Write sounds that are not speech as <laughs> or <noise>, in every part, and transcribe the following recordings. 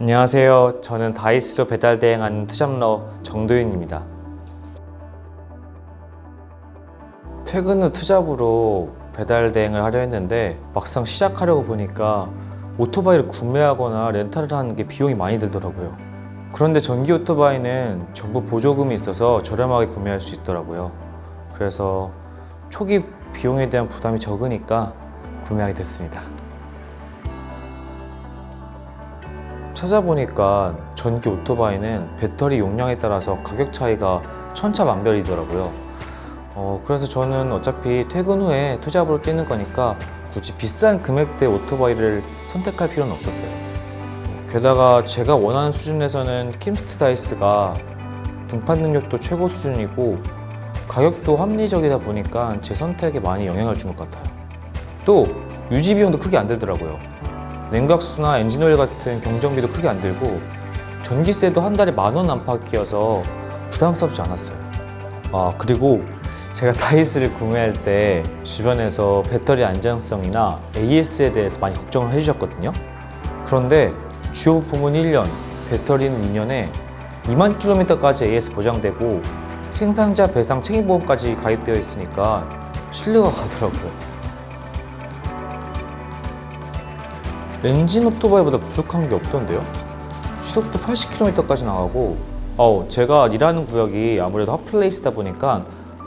안녕하세요. 저는 다이스로 배달 대행하는 투잡러 정도윤입니다. 퇴근 후 투잡으로 배달 대행을 하려 했는데 막상 시작하려고 보니까 오토바이를 구매하거나 렌탈을 하는 게 비용이 많이 들더라고요. 그런데 전기 오토바이는 정부 보조금이 있어서 저렴하게 구매할 수 있더라고요. 그래서 초기 비용에 대한 부담이 적으니까 구매하게 됐습니다. 찾아보니까 전기 오토바이는 배터리 용량에 따라서 가격 차이가 천차만별이더라고요. 어, 그래서 저는 어차피 퇴근 후에 투잡으로 뛰는 거니까 굳이 비싼 금액대 오토바이를 선택할 필요는 없었어요. 게다가 제가 원하는 수준에서는 킴스트 다이스가 등판 능력도 최고 수준이고 가격도 합리적이다 보니까 제 선택에 많이 영향을 준 것 같아요. 또 유지 비용도 크게 안 들더라고요. 냉각수나 엔진오일 같은 경정비도 크게 안 들고 전기세도 한 달에 만 원 안팎이어서 부담스럽지 않았어요. 아 그리고 제가 <laughs> 다이스를 구매할 때 주변에서 배터리 안정성이나 AS에 대해서 많이 걱정을 해주셨거든요. 그런데 주요 부품은 1년, 배터리는 2년에 2만 킬로미터까지 AS 보장되고 생산자 배상 책임보험까지 가입되어 있으니까 신뢰가 가더라고요. 엔진 오토바이보다 부족한 게 없던데요? 시속도 80km까지 나가고 어, 제가 일하는 구역이 아무래도 핫플레이스다 보니까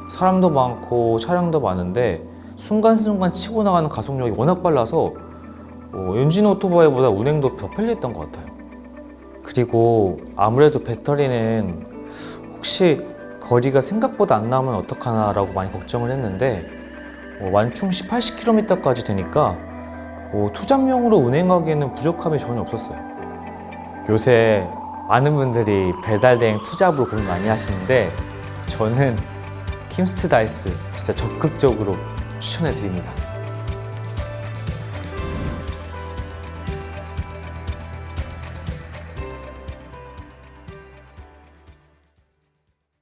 사람도 많고 차량도 많은데 순간순간 치고 나가는 가속력이 워낙 빨라서 어, 엔진 오토바이보다 운행도 더 편리했던 것 같아요. 그리고 아무래도 배터리는 혹시 거리가 생각보다 안 나오면 어떡하나 라고 많이 걱정을 했는데 어, 완충시 80km까지 되니까 어, 투잡용으로 운행하기에는 부족함이 전혀 없었어요. 요새 많은 분들이 배달 대행 투잡으로 고민 많이 하시는데 저는 킴스트 다이스 진짜 적극적으로 추천해 드립니다.